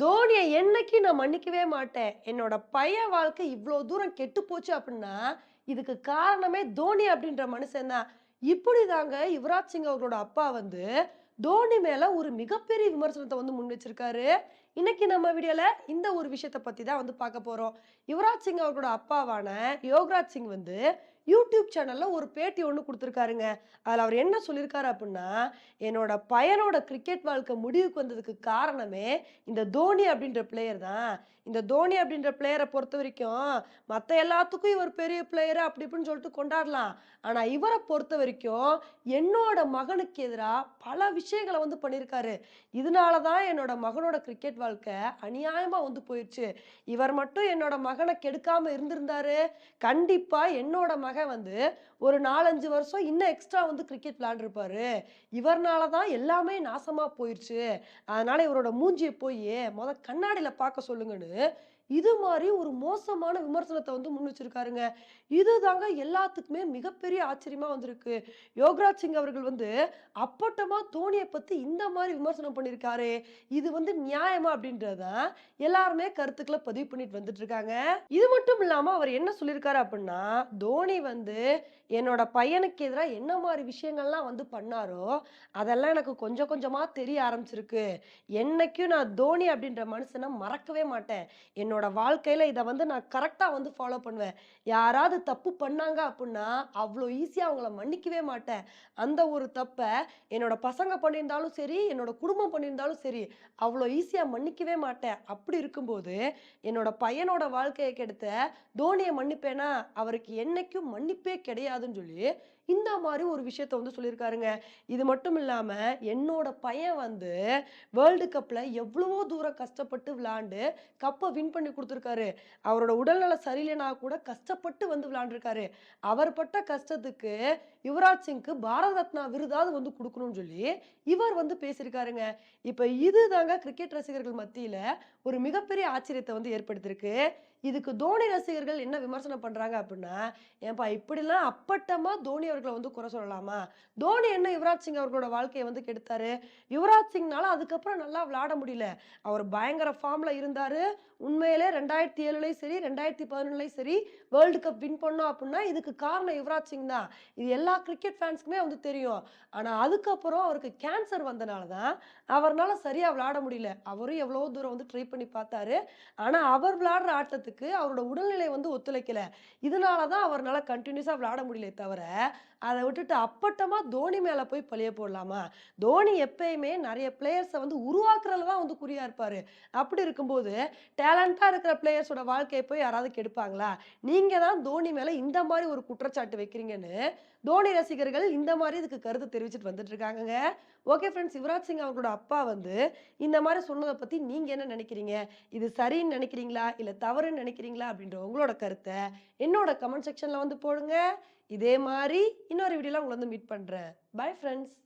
தோனியை என்னைக்கு நான் மன்னிக்கவே மாட்டேன். என்னோட பையன் வாழ்க்கை இவ்வளோ தூரம் கெட்டு போச்சு அப்படின்னா இதுக்கு காரணமே தோனி அப்படின்ற மனுஷன் தான். இப்படி தாங்க யுவராஜ் சிங் அவர்களோட அப்பா வந்து தோனி மேல ஒரு மிகப்பெரிய விமர்சனத்தை வந்து முன் வச்சிருக்காரு. இன்னைக்கு நம்ம வீடியோல இந்த ஒரு விஷயத்த பத்தி தான் வந்து பார்க்க போறோம். யுவராஜ் சிங் அவர்களோட அப்பாவான யோகராஜ் சிங் வந்து யூடியூப் சேனலில் ஒரு பேட்டி ஒன்று கொடுத்துருக்காருங்க. அதில் அவர் என்ன சொல்லியிருக்காரு அப்படின்னா என்னோட பையனோட கிரிக்கெட் வாழ்க்கை முடிவுக்கு வந்ததுக்கு காரணமே இந்த தோனி அப்படின்ற பிளேயர் தான். இந்த தோனி அப்படின்ற பிளேயரை பொறுத்த வரைக்கும் மற்ற எல்லாத்துக்கும் இவர் பெரிய பிளேயர் அப்படி இப்படின்னு சொல்லிட்டு கொண்டாடலாம். ஆனால் இவரை பொறுத்த வரைக்கும் என்னோட மகனுக்கு எதிராக பல விஷயங்களை வந்து பண்ணியிருக்காரு இதனால தான் என்னோட மகனோட கிரிக்கெட் வாழ்க்கை அநியாயமாக வந்து போயிடுச்சு இவர் மட்டும் என்னோட மகனை கெடுக்காமல் இருந்திருந்தாரு. கண்டிப்பாக என்னோட மகன் வந்து ஒரு நாலஞ்சு வருஷம் இன்னும் எக்ஸ்ட்ரா வந்து கிரிக்கெட் விளாண்டுருப்பாரு இவர்னால தான் எல்லாமே நாசமாக போயிடுச்சு அதனால் இவரோட மூஞ்சியை போய் முத கண்ணாடியில் பார்க்க சொல்லுங்கன்னு இது மாதிரி ஒரு மோசமான விமர்சனத்தை வந்து முன் வச்சிருக்காருங்க. இதுதாங்க எல்லாத்துக்குமே மிகப்பெரிய ஆச்சரியமா வந்திருக்கு. யோகராஜ் சிங் அவர்கள் வந்து அப்பட்டமா தோனியை பத்தி இந்த மாதிரி விமர்சனம் பண்ணியிருக்காரு இது வந்து நியாயமா அப்படின்றத எல்லாருமே கருத்துக்களை பதிவு பண்ணிட்டு வந்துட்டு இருக்காங்க. இது மட்டும் இல்லாம அவர் என்ன சொல்லியிருக்காரு அப்படின்னா தோனி வந்து என்னோட பையனுக்கு எதிராக என்ன மாதிரி விஷயங்கள்லாம் வந்து பண்ணாரோ அதெல்லாம் எனக்கு கொஞ்சம் கொஞ்சமா தெரிய ஆரம்பிச்சிருக்கு. என்னைக்கும் நான் தோனி அப்படின்ற மனுஷனை மறக்கவே மாட்டேன். என்னோட வாழ்க்கையில இதை வந்து நான் கரெக்டாக வந்து ஃபாலோ பண்ணுவேன். யாராவது தப்பு பண்ணாங்க அப்படின்னா அவ்வளோ ஈஸியாக அவங்கள மன்னிக்கவே மாட்டேன். அந்த ஒரு தப்பை என்னோட பசங்க பண்ணியிருந்தாலும் சரி என்னோட குடும்பம் பண்ணியிருந்தாலும் சரி அவ்வளோ ஈஸியாக மன்னிக்கவே மாட்டேன். அப்படி இருக்கும்போது என்னோட பையனோட வாழ்க்கையை கெடுத்த தோனியை மன்னிப்பேனா? அவருக்கு என்னைக்கும் மன்னிப்பே கிடையாதுன்னு சொல்லி இந்த மாதிரி ஒரு விஷயத்த வந்து சொல்லியிருக்காருங்க. இது மட்டும் இல்லாமல் என்னோட பையன் வந்து வேர்ல்டு கப்பில் எவ்வளவோ தூரம் கஷ்டப்பட்டு விளாண்டு கப்பை வின் பண்ணி கொடுத்துருக்காரு. அவரோட உடல்நல சரியில்லைனா கூட கஷ்டப்பட்டு வந்து விளாண்டுருக்காரு அவர் பட்ட கஷ்டத்துக்கு யுவராஜ் சிங்க்கு பாரத ரத்னா விருதாவது வந்து கொடுக்கணும்னு சொல்லி இவர் வந்து பேசியிருக்காருங்க. இப்போ இது தாங்க கிரிக்கெட் ரசிகர்கள் மத்தியில் ஒரு மிகப்பெரிய ஆச்சரியத்தை வந்து ஏற்படுத்தியிருக்கு. இதுக்கு தோனி ரசிகர்கள் என்ன விமர்சனம் பண்ணுறாங்க அப்படின்னா ஏன்பா இப்படிலாம் அப்பட்டமா தோனி வீரர்களை வந்து குறை சொல்லலாமா? தோனி என்ன யுவராஜ் சிங் அவர்களோட வாழ்க்கையை வந்து கெடுத்தாரு? யுவராஜ் சிங்னால அதுக்கப்புறம் நல்லா விளையாட முடியல. அவர் பயங்கர ஃபார்ம்ல இருந்தாரு. உண்மையிலே ரெண்டாயிரத்தி ஏழுலையும் சரி ரெண்டாயிரத்தி பதினொன்னுலையும் சரி வேர்ல்டு கப் வின் பண்ணோம் அப்படின்னா இதுக்கு காரணம் யுவராஜ் சிங் தான். இது எல்லா கிரிக்கெட் ஃபேன்ஸ்க்குமே வந்து தெரியும். ஆனா அதுக்கப்புறம் அவருக்கு கேன்சர் வந்தனால தான் அவர்னால சரியா விளையாட முடியல. அவரும் எவ்வளோ தூரம் வந்து ட்ரை பண்ணி பார்த்தாரு. ஆனா அவர் விளையாடுற ஆட்டத்துக்கு அவரோட உடல்நிலை வந்து ஒத்துழைக்கல. இதனால தான் அவர்னால கண்டினியூஸா விளையாட முடியல தவிர அதை விட்டுட்டு அப்பட்டமாக தோனி மேலே போய் பழிய போடலாமா? தோனி எப்பயுமே நிறைய பிளேயர்ஸை வந்து உருவாக்குறதுல தான் வந்து குறியாக இருப்பார். அப்படி இருக்கும்போது டேலண்ட்டாக இருக்கிற பிளேயர்ஸோட வாழ்க்கையை போய் யாராவது கெடுப்பாங்களா? நீங்கள் தான் தோனி மேலே இந்த மாதிரி ஒரு குற்றச்சாட்டு வைக்கிறீங்கன்னு தோனி ரசிகர்கள் இந்த மாதிரி இதுக்கு கருத்து தெரிவிச்சிட்டு வந்துட்டு ஓகே ஃப்ரெண்ட்ஸ் யுவராஜ் சிங் அவங்களோட அப்பா வந்து இந்த மாதிரி சொன்னதை பற்றி நீங்கள் என்ன நினைக்கிறீங்க? இது சரின்னு நினைக்கிறீங்களா? இல்லை தவறுன்னு நினைக்கிறீங்களா? அப்படின்ற உங்களோட கருத்தை என்னோட கமெண்ட் செக்ஷனில் வந்து போடுங்க. இதே மாதிரி இன்னொரு வீடியோவில் உங்களை வந்து மீட் பண்றேன். Bye friends